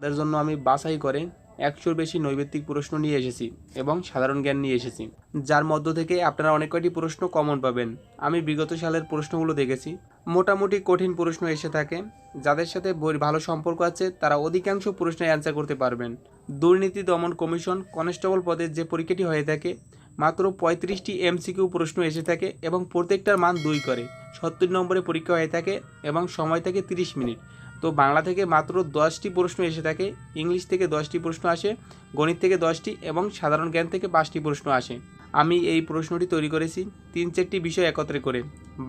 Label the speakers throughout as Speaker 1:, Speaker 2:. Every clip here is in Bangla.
Speaker 1: তাদের জন্য আমি বাছাই করে একশোর বেশি নৈবেত্তিক প্রশ্ন নিয়ে এসেছি এবং সাধারণ জ্ঞান নিয়ে এসেছি। যার মধ্য থেকে আপনারা অনেক কয়টি প্রশ্ন কমন পাবেন। আমি বিগত সালের প্রশ্নগুলো দেখেছি। মোটামুটি কঠিন প্রশ্ন এসে থাকে। যাদের সাথে বইয়ের ভালো সম্পর্ক আছে, তারা অধিকাংশ প্রশ্নের অ্যান্সার করতে পারবেন। দুর্নীতি দমন কমিশন কনস্টেবল পদের যে পরীক্ষাটি হয়ে থাকে, মাত্র পঁয়ত্রিশটি এমসিকিউ প্রশ্ন এসে থাকে এবং প্রত্যেকটার মান দুই করে। সত্তর নম্বরে পরীক্ষা হয়ে থাকে এবং সময় থাকে তিরিশ মিনিট। তো বাংলা থেকে মাত্র দশটি প্রশ্ন এসে থাকে, ইংলিশ থেকে দশটি প্রশ্ন আসে, গণিত থেকে দশটি এবং সাধারণ জ্ঞান থেকে পাঁচটি প্রশ্ন আসে। আমি এই প্রশ্নটি তৈরি করেছি তিন চারটি বিষয় একত্রে করে,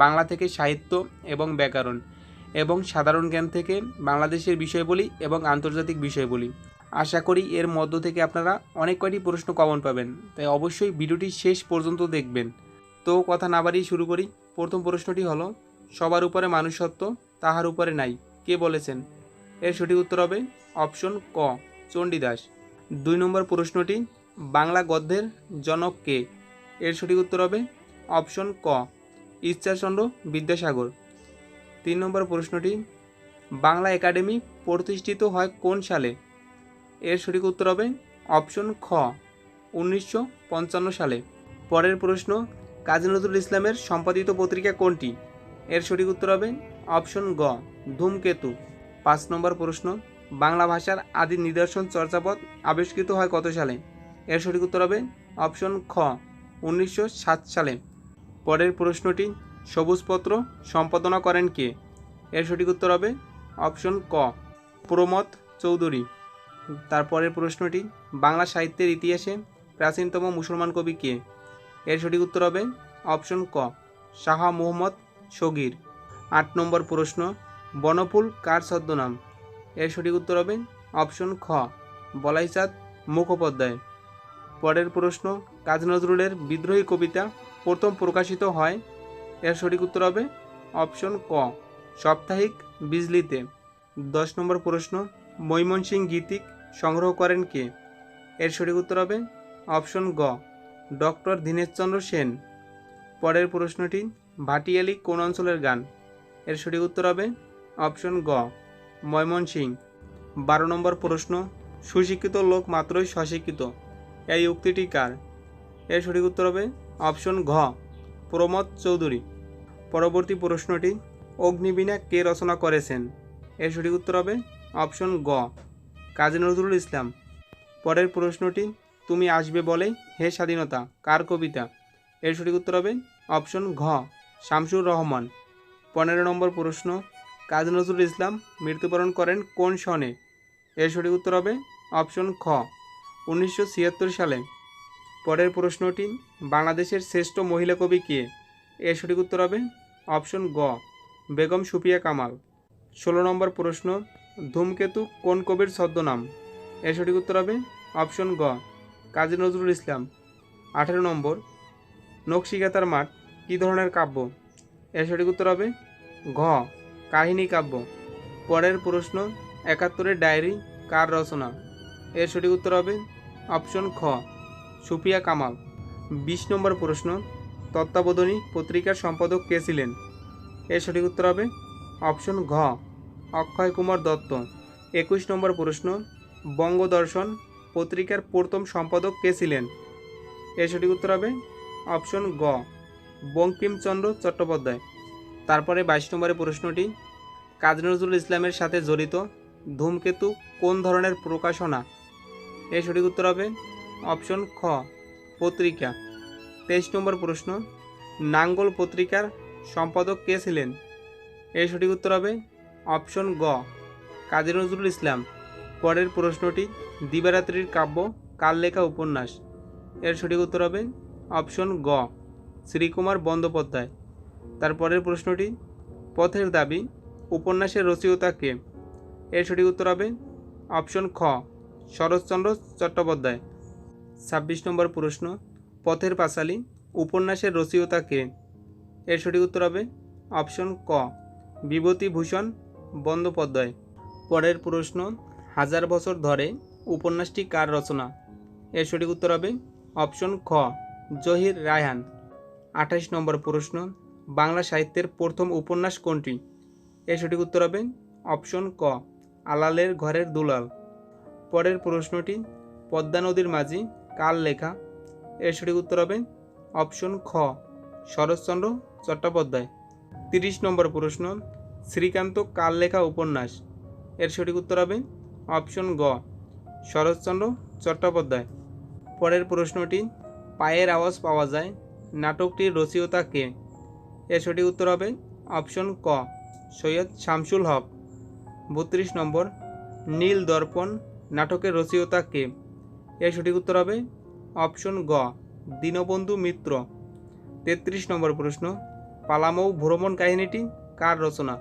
Speaker 1: বাংলা থেকে সাহিত্য এবং ব্যাকরণ এবং সাধারণ জ্ঞান থেকে বাংলাদেশের বিষয়বলি এবং আন্তর্জাতিক বিষয়বলি। আশা করি এর মধ্য থেকে আপনারা অনেক কয়টি প্রশ্ন কমন পাবেন, তাই অবশ্যই ভিডিওটি শেষ পর্যন্ত দেখবেন। তো কথা না বাড়িয়ে শুরু করি, প্রথম প্রশ্নটি হলো, সবার উপরে মানুষত্ব, তাহার উপরে নাই। কে বলেছেন? এর সঠিক উত্তর হবে অপশন ক, চণ্ডীদাস। দুই নম্বর প্রশ্নটি, বাংলা গদ্যের জনক কে? এর সঠিক উত্তর হবে অপশন ক, ঈশ্বরচন্দ্র বিদ্যাসাগর। তিন নম্বর প্রশ্নটি, বাংলা একাডেমি প্রতিষ্ঠিত হয় কোন সালে? এর সঠিক উত্তর হবে অপশন খ, উনিশশো পঞ্চান্ন সালে। পরের প্রশ্ন, কাজী নজরুল ইসলামের সম্পাদিত পত্রিকা কোনটি? এর সঠিক উত্তর হবে অপশন গ, ধূমকেতু। পাঁচ নম্বর প্রশ্ন, বাংলা ভাষার আদি নিদর্শন চর্চাপদ আবিষ্কৃত হয় কত সালে? এর সঠিক উত্তর হবে অপশন খ, উনিশশো সাত সালে। পরের প্রশ্নটি, সবুজপত্র সম্পাদনা করেন কে? এর সঠিক উত্তর হবে অপশন ক প্রমথ চৌধুরী। তারপরের প্রশ্নটি, বাংলা সাহিত্যের ইতিহাসে প্রাচীনতম মুসলমান কবি কে? এর সঠিক উত্তর হবে অপশন ক, শাহ মোহাম্মদ সগির আট নম্বর প্রশ্ন, বনফুল কার ছদ্মনাম? এর সঠিক উত্তর হবে অপশন খ, বলাইচাঁদ মুখোপাধ্যায়। পরের প্রশ্ন, কাজী নজরুলের বিদ্রোহী কবিতা প্রথম প্রকাশিত হয়? এর সঠিক উত্তর হবে অপশন ক, সাপ্তাহিক বিজলিতে। দশ নম্বর প্রশ্ন মৈমনসিং গীতিক সংগ্রহ করেন কে? এর সঠিক উত্তর হবে অপশন গ, ডক্টর দীনেশচন্দ্র সেন। পরের প্রশ্নটি, ভাটিয়ালি কোন অঞ্চলের গান? এর সঠিক উত্তর হবে অপশন গ, ময়মনসিং। বারো নম্বর প্রশ্ন, সুশিক্ষিত লোক মাত্রই স্বশিক্ষিত। এই উক্তিটি কার? এর সঠিক উত্তর হবে অপশন ঘ, প্রমোদ চৌধুরী। পরবর্তী প্রশ্নটি, অগ্নিবীণা কে রচনা করেছেন? এর সঠিক উত্তর হবে অপশন গ, কাজী নজরুল ইসলাম। পরের প্রশ্নটি, তুমি আসবে বলে হে স্বাধীনতা, কার কবিতা? এর সঠিক উত্তর হবে অপশন ঘ, শামসুর রহমান। পনেরো নম্বর প্রশ্ন, কাজী নজরুল ইসলাম মৃত্যুবরণ করেন কোন সনে? এর সঠিক উত্তর হবে অপশন খ, উনিশশো ছিয়াত্তর সালে। পরের প্রশ্নটি, বাংলাদেশের শ্রেষ্ঠ মহিলা কবি কে? এর সঠিক উত্তর হবে অপশন গ, বেগম সুফিয়া কামাল। ষোলো নম্বর প্রশ্ন, ধূমকেতু কোন কবির ছদ্মনাম? এর সঠিক উত্তর হবে অপশন গ, কাজী নজরুল ইসলাম। আঠেরো নম্বর, নকশিকাতার মাঠ কী ধরনের কাব্য? এর সঠিক উত্তর হবে ঘ, কাহিনী কাব্য। পরের প্রশ্ন, একাত্তরের ডায়েরি কার রচনা? এর সঠিক উত্তর হবে অপশন খ, সুফিয়া কামাল। বিশ নম্বর প্রশ্ন, তত্ত্বাবধানী পত্রিকার সম্পাদক কে ছিলেন? এর সঠিক উত্তর হবে অপশন ঘ, অক্ষয় কুমার দত্ত। একুশ নম্বর প্রশ্ন, বঙ্গদর্শন পত্রিকার প্রথম সম্পাদক কে ছিলেন? এর সঠিক উত্তর হবে অপশন গ বঙ্কিমচন্দ্র চট্টোপাধ্যায়। তারপরে বাইশ নম্বরের প্রশ্নটি, কাজী নজরুল ইসলামের সাথে জড়িত ধূমকেতু কোন ধরনের প্রকাশনা? এর সঠিক উত্তর হবে অপশন খ, পত্রিকা। তেইশ নম্বর প্রশ্ন, নাঙ্গল পত্রিকার সম্পাদক কে ছিলেন? এর সঠিক উত্তর হবে অপশন গ, কাজী নজরুল ইসলাম। পরের প্রশ্নটি, দিবারাত্রির কাব্য কার লেখা উপন্যাস? এর সঠিক উত্তর হবে অপশন গ। শ্রীকুমার বন্দ্যোপাধ্যায়। তারপরের প্রশ্নটি, পথের দাবি, উপন্যাসের রচয়িতা কে? এর সঠিক উত্তর হবে অপশন খ, শরৎচন্দ্র চট্টোপাধ্যায়। ছাব্বিশ নম্বর প্রশ্ন, পথের পাঁচালী, উপন্যাসের রচয়িতা কে? এর সঠিক উত্তর হবে অপশন ক, বিভূতিভূষণ বন্দ্যোপাধ্যায়। পরের প্রশ্ন, হাজার বছর ধরে উপন্যাসটি কার রচনা? এর সঠিক উত্তর হবে অপশন খ, জহির রায়হান। আঠাশ নম্বর প্রশ্ন, বাংলা সাহিত্যের প্রথম উপন্যাস কোনটি? এর সঠিক উত্তর হবে অপশন ক, আলালের ঘরের দুলাল। পরের প্রশ্নটি, পদ্মা নদীর মাঝি কার লেখা? এর সঠিক উত্তর হবে অপশন খ, শরৎচন্দ্র চট্টোপাধ্যায়। তিরিশ নম্বর প্রশ্ন, শ্রীকান্ত কার লেখা উপন্যাস? এর সঠিক উত্তর হবে অপশন গ, শরৎচন্দ্র চট্টোপাধ্যায়। পরের প্রশ্নটি, পায়ের আওয়াজ পাওয়া যায় নাটকটির রচয়িতা কে? এর সঠিক উত্তর হবে অপশন ক, সৈয়দ শামসুল হক। বত্রিশ নম্বর, নীল দর্পণ নাটকের রচয়িতা কে? এর সঠিক উত্তর হবে অপশন গ, দীনবন্ধু মিত্র। তেত্রিশ নম্বর প্রশ্ন, পালামৌ ভ্রমণ কাহিনীটি কার রচনা?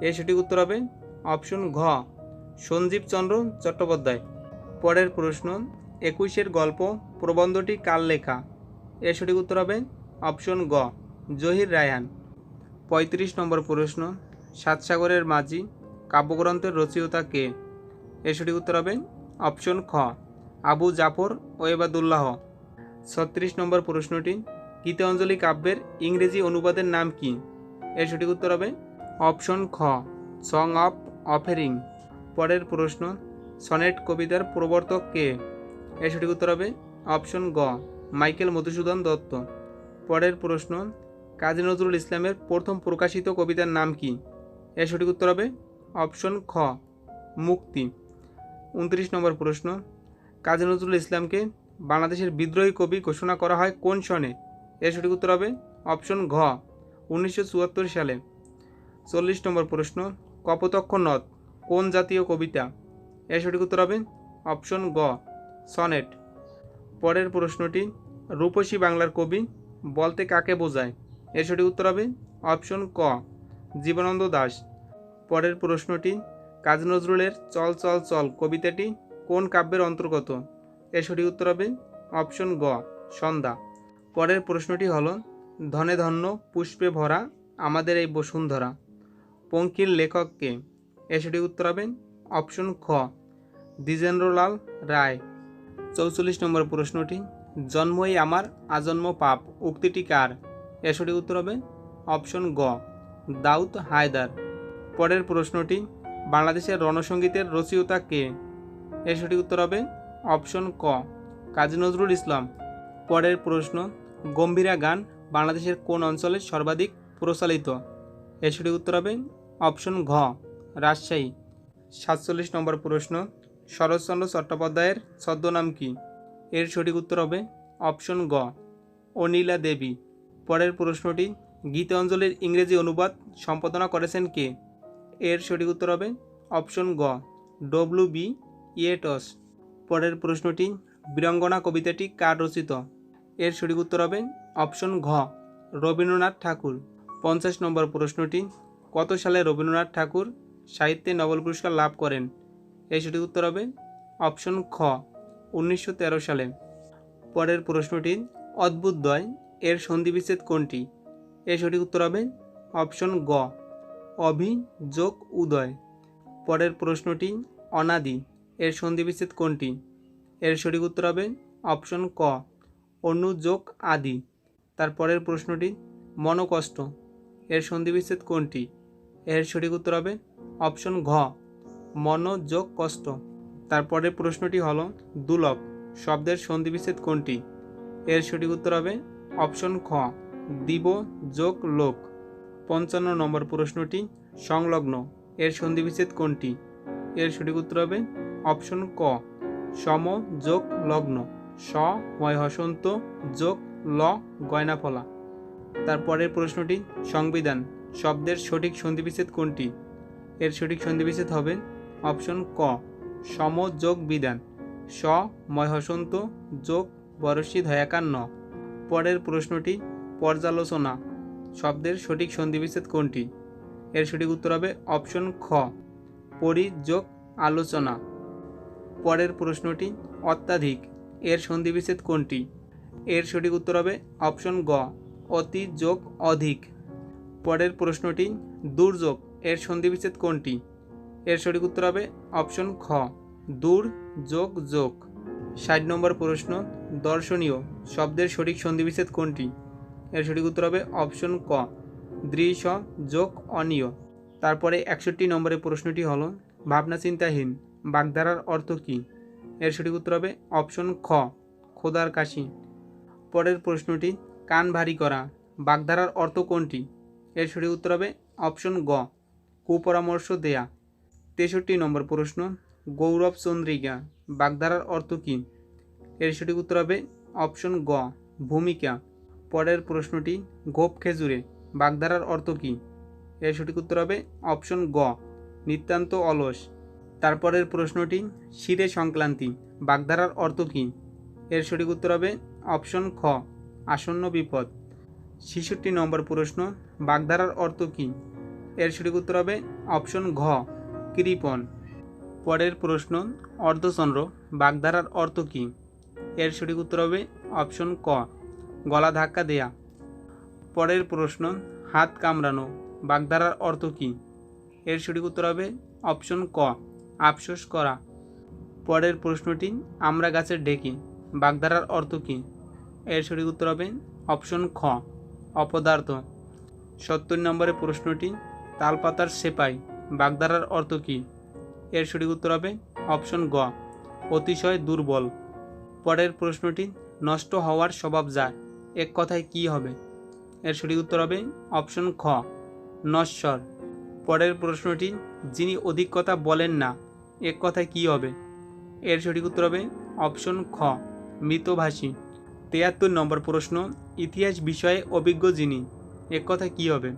Speaker 1: এর সঠিক উত্তর হবে অপশন ঘ, সঞ্জীব চন্দ্র চট্টোপাধ্যায়। পরের প্রশ্ন, একুশের গল্প প্রবন্ধটি কার লেখা? এর সঠিক উত্তর হবে অপশন গ, জহির রায়হান। পঁয়ত্রিশ নম্বর প্রশ্ন, সাতসাগরের মাঝি কাব্যগ্রন্থের রচয়িতা কে? এর সঠিক উত্তর হবে অপশন খ, আবু জাফর ওয়েবাদুল্লাহ ছত্রিশ নম্বর প্রশ্নটি, গীতাঞ্জলি কাব্যের ইংরেজি অনুবাদের নাম কি? এর সঠিক উত্তর হবে অপশন খ, সং অফ অফেরিং। পরের প্রশ্ন, সনেট কবিতার প্রবর্তক কে? এর সঠিক উত্তর হবে অপশন গ মাইকেল মধুসূদন দত্ত। পরের প্রশ্ন, কাজী নজরুল ইসলামের প্রথম প্রকাশিত কবিতার নাম কি? এর সঠিক উত্তর হবে অপশন খ, মুক্তি। উনত্রিশ নম্বর প্রশ্ন, কাজী নজরুল ইসলামকে বাংলাদেশের বিদ্রোহী কবি ঘোষণা করা হয় কোন সনে? এর সঠিক উত্তর হবে অপশন ঘ, উনিশশো চুয়াত্তর সালে। চল্লিশ নম্বর প্রশ্ন, কপোতক্ষ নদ, কোন জাতীয় কবিতা? এর সঠিক উত্তর হবে অপশন গ, সনেট। পরের প্রশ্নটি রূপসী বাংলার কবি, বলতে কাকে বোঝায়? এর সঠিক উত্তর হবে অপশন ক, জীবনানন্দ দাস পরের প্রশ্নটি, কাজী নজরুলের চল চল চল কবিতাটি কোন কাব্যের অন্তর্গত? এর সঠিক উত্তর হবে অপশন গ, সন্ধ্যা। পরের প্রশ্নটি হল, ধনে ধন্য পুষ্পে ভরা আমাদের এই বসুন্ধরা পঙ্কির লেখককে এর সঠিক উত্তর হবে অপশন খ, দ্বিজেন্দ্রলাল রায়। চৌচল্লিশ নম্বর প্রশ্নটি জন্মই আমার, আজন্ম পাপ। উক্তিটি কার? সঠিক উত্তর হবে অপশন গ, দাউদ হায়দার। পরের প্রশ্নটি, বাংলাদেশের রণসঙ্গীতের রচয়িতা কে? সঠিক উত্তর হবে অপশন ক, কাজী নজরুল ইসলাম। পরের প্রশ্ন, গম্ভীরা গান বাংলাদেশের কোন অঞ্চলে সর্বাধিক প্রচলিত? সঠিক উত্তর হবে অপশন ঘ, রাজশাহী। সাতচল্লিশ নম্বর প্রশ্ন, শরৎচন্দ্র চট্টোপাধ্যায়ের ছদ্মনাম কি? এর সঠিক উত্তর হবে অপশন গ, অনিলা দেবী। পরের প্রশ্নটি গীতাঞ্জলির ইংরেজি অনুবাদ সম্পাদনা করেছেন কে? এর সঠিক উত্তর হবে অপশন গ ডব্লু বি, ইয়েটস। পরের প্রশ্নটি, বীরঙ্গনা কবিতাটি কার রচিত? এর সঠিক উত্তর হবে অপশন ঘ, রবীন্দ্রনাথ ঠাকুর। পঞ্চাশ নম্বর প্রশ্নটি, কত সালে রবীন্দ্রনাথ ঠাকুর সাহিত্যে নোবেল পুরস্কার লাভ করেন? এর সঠিক উত্তর হবে অপশন খ উনিশশো তেরো সালে। পরের প্রশ্নটি, অদ্ভুত অদ্ভুতদ্বয় এর সন্ধিবিচ্ছেদ কোনটি? এর সঠিক উত্তর হবে, অপশন গ অভি যোগ উদয়। পরের প্রশ্নটি, অনাদি, এর সন্ধিবিচ্ছেদ কোনটি? এর সঠিক উত্তর হবে, অপশন ক, অনুযোগ আদি। তারপরের প্রশ্নটি, মনোকষ্ট, এর সন্ধিবিচ্ছেদ কোনটি? এর সঠিক উত্তর হবে, অপশন ঘ মনোযোগ কষ্ট তারপরের প্রশ্নটি হলো দুলক শব্দের সন্ধিবিচ্ছেদ কোনটি? এর সঠিক উত্তর হবে, অপশন খ, দিব যোগ লোক। পঞ্চান্ন নম্বর প্রশ্নটি, সংলগ্ন, এর সন্ধিবিচ্ছেদ কোনটি? এর সঠিক উত্তর হবে, অপশন ক, সম যোগ লগ্ন, স হয় হসন্ত যোগ ল গয়না ফলা তারপরের প্রশ্নটি, সংবিধান, শব্দের সঠিক সন্ধিবিচ্ছেদ কোনটি? এর সঠিক সন্ধিবিচ্ছেদ হবে, অপশন ক সম যোগ বিধান স ময় হসন্ত যোগ বরশি ধয়াকার ন পরের প্রশ্নটি, পর্যালোচনা। শব্দের সঠিক সন্ধিবিচ্ছেদ কোনটি? এর সঠিক উত্তর হবে অপশন খ। পরিযোগ আলোচনা। পরের প্রশ্নটি, অত্যাধিক। এর সন্ধিবিচ্ছেদ কোনটি? এর সঠিক উত্তর হবে অপশন গ অতি যোগ অধিক। পরের প্রশ্নটি, দুর্যোগ। এর সন্ধিবিচ্ছেদ কোনটি? এর সঠিক উত্তর হবে অপশন খ। দূর, যোগ যোগ। ষাট নম্বর প্রশ্ন, দর্শনীয়। শব্দের সঠিক সন্ধিবিচ্ছেদ কোনটি? এর সঠিক উত্তর হবে অপশন ক। দৃশ যোগ, অনিয়। তারপরে একষট্টি নম্বরের প্রশ্নটি হলো ভাবনা চিন্তাহীন বাগধারার অর্থ কী? এর সঠিক উত্তর হবে অপশন খ, খোদার কাশি। পরের প্রশ্নটি, কান ভারী করা, বাগধারার অর্থ কোনটি? এর সঠিক উত্তর হবে অপশন গ, কুপরামর্শ দেয়া। তেষট্টি নম্বর প্রশ্ন, গৌরব চন্দ্রিকা, বাগধারার অর্থ কী? এর সঠিক উত্তর হবে অপশন গ, ভূমিকা। পরের প্রশ্নটি, গোপ খেজুরে, বাগধারার অর্থ কী? এর সঠিক উত্তর হবে অপশন গ, নিতান্ত অলস। তারপরের প্রশ্নটি শিরে সংক্রান্তি, বাগধারার অর্থ কী? এর সঠিক উত্তর হবে অপশন খ, আসন্ন বিপদ। ছেষট্টি নম্বর প্রশ্ন, বাগধারার অর্থ কী? এর সঠিক উত্তর হবে অপশন ঘ কৃপণ পরের প্রশ্ন, অর্ধচন্দ্র, বাগধারার অর্থ কী? এর সঠিক উত্তর হবে অপশন ক, গলা ধাক্কা দেয়া। পরের প্রশ্ন, হাত কামড়ানো, বাগধারার অর্থ কী? এর সঠিক উত্তর হবে অপশন ক, আফসোস করা। পরের প্রশ্নটি, আমরা গাছের ডেকে, বাগধারার অর্থ কী? এর সঠিক উত্তর হবে অপশন খ, অপদার্থ। সত্তর নম্বরের প্রশ্নটি, তালপাতার সেপাই। বাগধারার অর্থ কী? এর সঠিক উত্তর হবে অপশন গ, অতিশয় দুর্বল। পরের প্রশ্নটি, নষ্ট হওয়ার স্বভাব যার, এক কথায় কি হবে? এর সঠিক উত্তর হবে অপশন খ, নশ্বর। পরের প্রশ্নটি, যিনি অধিক কথা বলেন না, এক কথায় কি হবে? এর সঠিক উত্তর হবে অপশন খ, মৃতভাষী। তেয়াত্তর নম্বর প্রশ্ন, ইতিহাস বিষয়ে অভিজ্ঞ যিনি, এক কথায় কি হবে?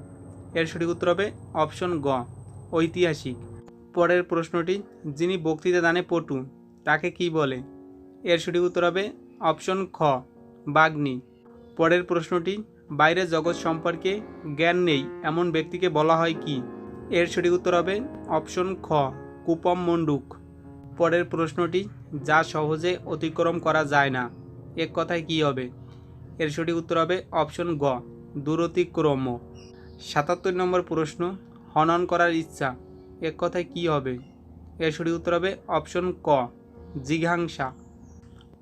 Speaker 1: এর সঠিক উত্তর হবে অপশন গ ঐতিহাসিক। পরের প্রশ্নটি, যিনি বক্তৃতা দানে পটু, তাকে কি বলে? এর সঠিক উত্তর হবে অপশন খ, বাগ্নি। পরের প্রশ্নটি বাইরের জগৎ সম্পর্কে জ্ঞান নেই, এমন ব্যক্তিকে বলা হয় কি? এর সঠিক উত্তর হবে অপশন খ, কুপম মন্ডুক পরের প্রশ্নটি, যা সহজে অতিক্রম করা যায় না এক কথায় কি হবে? এর সঠিক উত্তর হবে অপশন গ দূরতিক্রম্য সাতাত্তর নম্বর প্রশ্ন হনন করার ইচ্ছা। এক কথায় কি হবে? এর সঠিক উত্তর হবে অপশন ক, জিঘাংসা।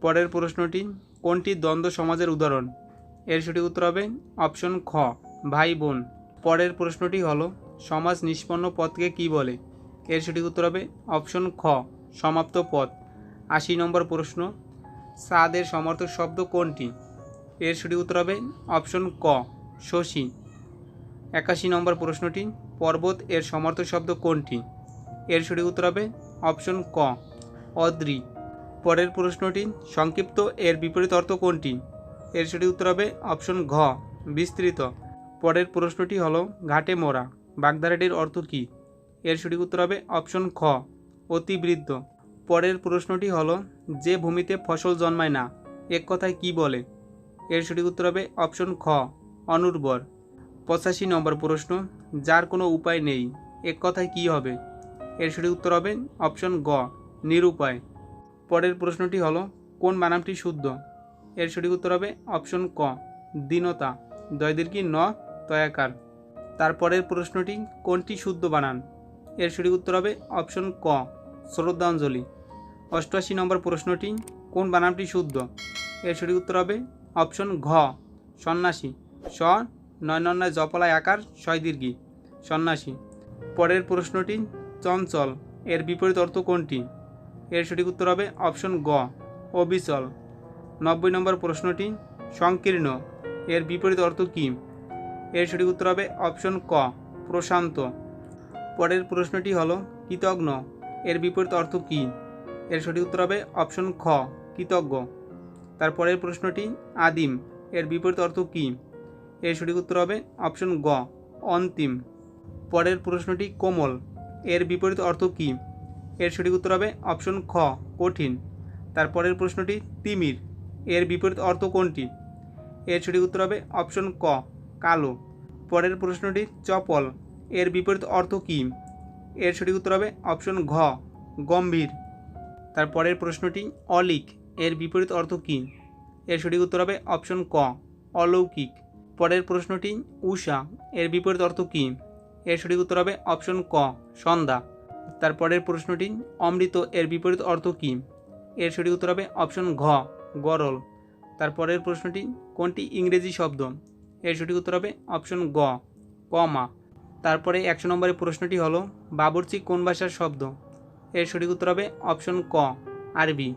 Speaker 1: পরের প্রশ্নটি, কোনটি দ্বন্দ্ব সমাজের উদাহরণ? এর সঠিক উত্তর হবে অপশন খ, ভাই বোন। পরের প্রশ্নটি হলো, সমাজ নিষ্পন্ন পথকে কি বলে? এর সঠিক উত্তর হবে অপশন খ, সমাপ্ত পথ। আশি নম্বর প্রশ্ন, সাদের সমর্থক শব্দ কোনটি? এর সঠিক উত্তর হবে অপশন ক, শশী। একাশি নম্বর প্রশ্নটি পর্বত এর সমর্থ শব্দ কোনটি? এর সঠিক উত্তর হবে অপশন ক, অদ্রি। পরের প্রশ্নটি, সংক্ষিপ্ত এর বিপরীত অর্থ কোনটি? এর সঠিক উত্তর হবে অপশন ঘ, বিস্তৃত। পরের প্রশ্নটি হল ঘাটে মোড়া বাগধারাটির অর্থ কী? এর সঠিক উত্তর হবে অপশন খ অতিবৃদ্ধ পরের প্রশ্নটি হল যে ভূমিতে ফসল জন্মায় না, এক কথায় কি বলে? এর সঠিক উত্তর হবে অপশন খ, অনুর্বর। পঁচাশি নম্বর প্রশ্ন, যার কোনো উপায় নেই এক কথায় কি হবে? এর সঠিক উত্তর হবে অপশন গ, নিরুপায়। পরের প্রশ্নটি হলো, কোন বানামটি শুদ্ধ? এর সঠিক উত্তর হবে অপশন ক, দীনতা। দয়দীর্ঘি ন, তয়াকার। তারপরের প্রশ্নটি, কোনটি শুদ্ধ বানান? এর সঠিক উত্তর হবে অপশন ক, শ্রদ্ধাঞ্জলি। অষ্টআশি নম্বর প্রশ্নটি, কোন বানামটি শুদ্ধ? এর সঠিক উত্তর হবে অপশন ঘ, সন্ন্যাসী। স নয় নয় জপলায় আকার ছয় দীর্ঘি সন্ন্যাসী। পরের প্রশ্নটি চঞ্চল, এর বিপরীত অর্থ কোনটি? এর সঠিক উত্তর হবে অপশন গ, অবিচল। নব্বই নম্বর প্রশ্নটি সংকীর্ণ, এর বিপরীত অর্থ কী? এর সঠিক উত্তর হবে অপশন ক, প্রশান্ত। পরের প্রশ্নটি হলো কৃতজ্ঞ, এর বিপরীত অর্থ কী? এর সঠিক উত্তর হবে অপশন খ, কৃতজ্ঞ। তারপরের প্রশ্নটি আদিম, এর বিপরীত অর্থ কী? এর সঠিক উত্তর হবে অপশন গ, অন্তিম। পরের প্রশ্নটি কোমল। এর বিপরীত অর্থ কী? এর সঠিক উত্তর হবে অপশন খ, কঠিন। তারপরের প্রশ্নটি তিমির। এর বিপরীত অর্থ কোনটি? এর সঠিক উত্তর হবে অপশন ক, কালো। পরের প্রশ্নটি চপল। এর বিপরীত অর্থ কী? এর সঠিক উত্তর হবে অপশন ঘ, গম্ভীর। তারপরের প্রশ্নটি অলিক এর বিপরীত অর্থ কী? এর সঠিক উত্তর হবে অপশন ক, অলৌকিক। পরের প্রশ্নটি উষা, এর বিপরীত অর্থ কী? এর সঠিক উত্তর হবে অপশন ক, সন্ধ্যা। তারপরের প্রশ্নটি অমৃত, এর বিপরীত অর্থ কী? এর সঠিক উত্তর হবে অপশন ঘ, গরল। তারপরের প্রশ্নটি কোনটি ইংরেজি শব্দ? এর সঠিক উত্তর হবে অপশন গ, কমা। তারপরে একশো নম্বরের প্রশ্নটি হলো, বাবুর্চি কোন ভাষার শব্দ? এর সঠিক উত্তর হবে অপশন ক, আরবি।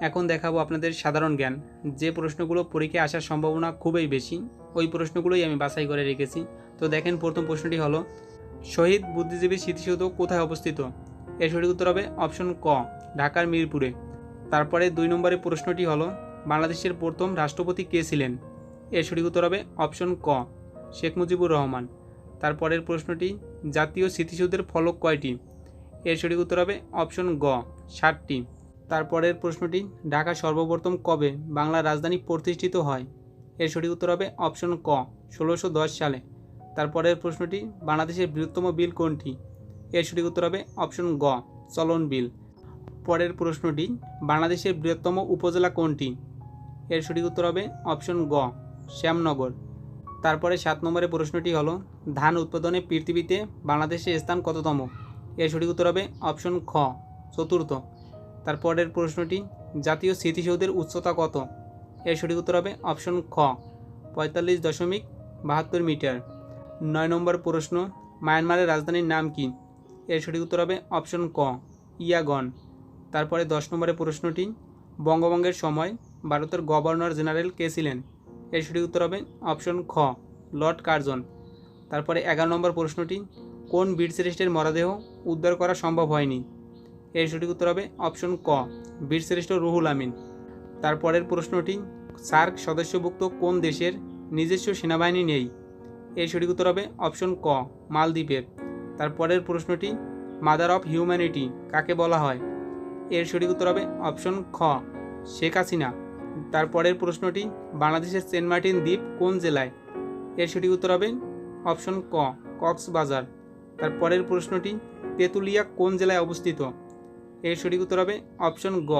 Speaker 1: এখন দেখাবো আপনাদের সাধারণ জ্ঞান। যে প্রশ্নগুলো পরীক্ষায় আসার সম্ভাবনা খুবই বেশি, ওই প্রশ্নগুলোই আমি বাছাই করে রেখেছি। তো দেখেন, প্রথম প্রশ্নটি হলো, শহীদ বুদ্ধিজীবী স্মৃতিসৌধ কোথায় অবস্থিত? এর সঠিক উত্তর হবে অপশন ক, ঢাকার মিরপুরে। তারপরে দুই নম্বরের প্রশ্নটি হলো, বাংলাদেশের প্রথম রাষ্ট্রপতি কে ছিলেন? এর সঠিক উত্তর হবে অপশন ক, শেখ মুজিবুর রহমান। তারপরের প্রশ্নটি, জাতীয় স্মৃতিসৌধের ফলক কয়টি? এর সঠিক উত্তর হবে অপশন গ ষাটটি তারপরের প্রশ্নটি, ঢাকা সর্বপ্রথম কবে বাংলার রাজধানী প্রতিষ্ঠিত হয়? এর সঠিক উত্তর হবে অপশন ক, ষোলোশো সালে। তারপরের প্রশ্নটি, বাংলাদেশের বৃহত্তম বিল কোনটি? এর সঠিক উত্তর হবে অপশন গ, চলন বিল। পরের প্রশ্নটি, বাংলাদেশের বৃহত্তম উপজেলা কোনটি? এর সঠিক উত্তর হবে অপশন গ, শ্যামনগর। তারপরে সাত নম্বরের প্রশ্নটি হলো, ধান উৎপাদনে পৃথিবীতে বাংলাদেশের স্থান কততম? এর সঠিক উত্তর হবে অপশন খ, চতুর্থ। তারপরের প্রশ্নটি, জাতীয় স্মৃতিসৌধের উচ্চতা কত? এর সঠিক উত্তর হবে অপশন খ, পঁয়তাল্লিশ দশমিক বাহাত্তর মিটার। নয় নম্বর প্রশ্ন, মায়ানমারের রাজধানীর নাম কি? এর সঠিক উত্তর হবে অপশন ক, ইয়াগন। তারপরে দশ নম্বরের প্রশ্নটি বঙ্গভঙ্গের সময় ভারতের গভর্নর জেনারেল কে ছিলেন? এর সঠিক উত্তর হবে অপশন খ, লর্ড কার্জন। তারপরে এগারো নম্বর প্রশ্নটি, কোন বীর শ্রেষ্ঠের মরদেহ উদ্ধার করা সম্ভব হয়নি? এর সঠিক উত্তর হবে অপশন ক, বীরশ্রেষ্ঠ রুহুল আমিন। তারপরের প্রশ্নটি, সার্ক সদস্যভুক্ত কোন দেশের নিজস্ব সেনাবাহিনী নেই? এর সঠিক উত্তর হবে অপশন ক, মালদ্বীপের। তারপরের প্রশ্নটি, মাদার অফ হিউম্যানিটি কাকে বলা হয়? এর সঠিক উত্তর হবে অপশন খ, শেখ হাসিনা। তারপরের প্রশ্নটি, বাংলাদেশের সেন্ট মার্টিন দ্বীপ কোন জেলায়? এর সঠিক উত্তর হবে অপশন ক, কক্সবাজার। তারপরের প্রশ্নটি, তেঁতুলিয়া কোন জেলায় অবস্থিত? এর সঠিক উত্তর হবে অপশন গ,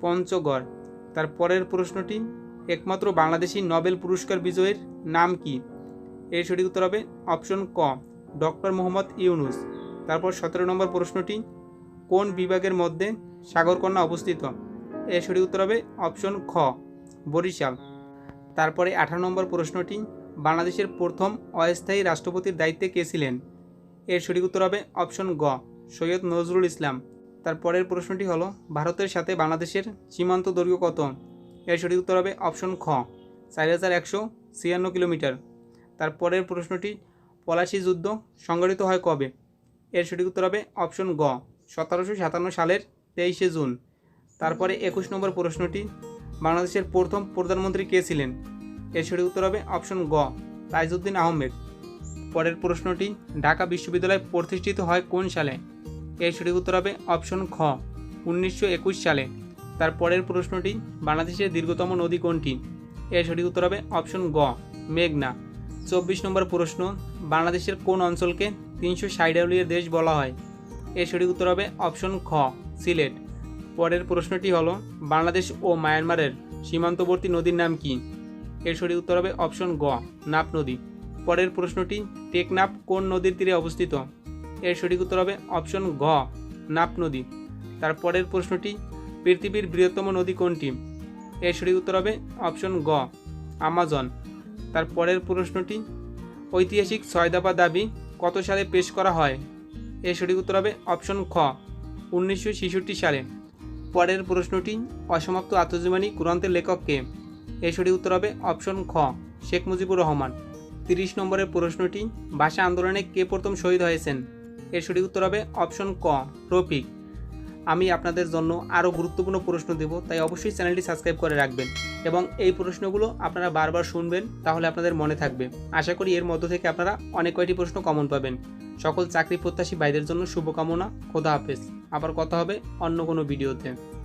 Speaker 1: পঞ্চগড়। তার পরের প্রশ্নটি, একমাত্র বাংলাদেশি নোবেল পুরস্কার বিজয়ীর নাম কি? এর সঠিক উত্তর হবে অপশন ক, ডক্টর মোহাম্মদ ইউনুস। তারপর সতেরো নম্বর প্রশ্নটি, কোন বিভাগের মধ্যে সাগরকন্যা অবস্থিত? এর সঠিক উত্তর হবে অপশন খ, বরিশাল। তারপরে আঠারো নম্বর প্রশ্নটি, বাংলাদেশের প্রথম অস্থায়ী রাষ্ট্রপতির দায়িত্বে কে ছিলেন? এর সঠিক উত্তর হবে অপশন গ, সৈয়দ নজরুল ইসলাম। তারপরের প্রশ্নটি হলো, ভারতের সাথে বাংলাদেশের সীমান্ত দৈর্ঘ্য কত? এর সঠিক উত্তর হবে অপশন খ, চার হাজার একশো ছিয়ান্ন কিলোমিটার। তার পরের প্রশ্নটি, পলাশি যুদ্ধ সংগঠিত হয় কবে? এর সঠিক উত্তর হবে অপশন গ, সতেরোশো সাতান্ন সালের তেইশে জুন। তারপরে একুশ নম্বর প্রশ্নটি, বাংলাদেশের প্রথম প্রধানমন্ত্রী কে ছিলেন? এর সঠিক উত্তর হবে অপশন গ তাইজউদ্দিন আহমেদ। পরের প্রশ্নটি, ঢাকা বিশ্ববিদ্যালয় প্রতিষ্ঠিত হয় কোন সালে? এর সঠিক উত্তর হবে অপশন খ, উনিশশো একুশ সালে। তার পরের প্রশ্নটি, বাংলাদেশের দীর্ঘতম নদী কোনটি? এর সঠিক উত্তর হবে অপশন গ, মেঘনা। চব্বিশ নম্বর প্রশ্ন, বাংলাদেশের কোন অঞ্চলকে তিনশো ষাটাউলির দেশ বলা হয়? এর সঠিক উত্তর হবে অপশন খ, সিলেট। পরের প্রশ্নটি হলো, বাংলাদেশ ও মায়ানমারের সীমান্তবর্তী নদীর নাম কি? এর সঠিক উত্তর হবে অপশন গ, নাপ নদী। পরের প্রশ্নটি টেকনাপ কোন নদীর তীরে অবস্থিত? এর সঠিক উত্তর হবে অপশন ঘ, নাপ নদী। তার পরের প্রশ্নটি, পৃথিবীর বৃহত্তম নদী কোনটি? এর সঠিক উত্তর হবে অপশন গ আমাজন। তার পরের প্রশ্নটি, ঐতিহাসিক ছয়দাপা দাবি কত সালে পেশ করা হয়? এর সঠিক উত্তর হবে অপশন খ, উনিশশো ছেষট্টি সালে। পরের প্রশ্নটি, অসমাপ্ত আত্মজীবনী গ্রন্থের লেখক কে? এর সঠিক উত্তর হবে অপশন খ, শেখ মুজিবুর রহমান। তিরিশ নম্বরের প্রশ্নটি, ভাষা আন্দোলনে কে প্রথম শহীদ হয়েছেন? এর সঠিক উত্তর হবে অপশন ক, রফিক। আমি আপনাদের জন্য আরও গুরুত্বপূর্ণ প্রশ্ন দেব, তাই অবশ্যই চ্যানেলটি সাবস্ক্রাইব করে রাখবেন এবং এই প্রশ্নগুলো আপনারা বারবার শুনবেন, তাহলে আপনাদের মনে থাকবে। আশা করি এর মধ্য থেকে আপনারা অনেক কয়টি প্রশ্ন কমন পাবেন। সকল চাকরি প্রত্যাশী ভাইদের জন্য শুভকামনা, খোদা হাফেজ। আবার কথা হবে অন্য কোনো ভিডিওতে।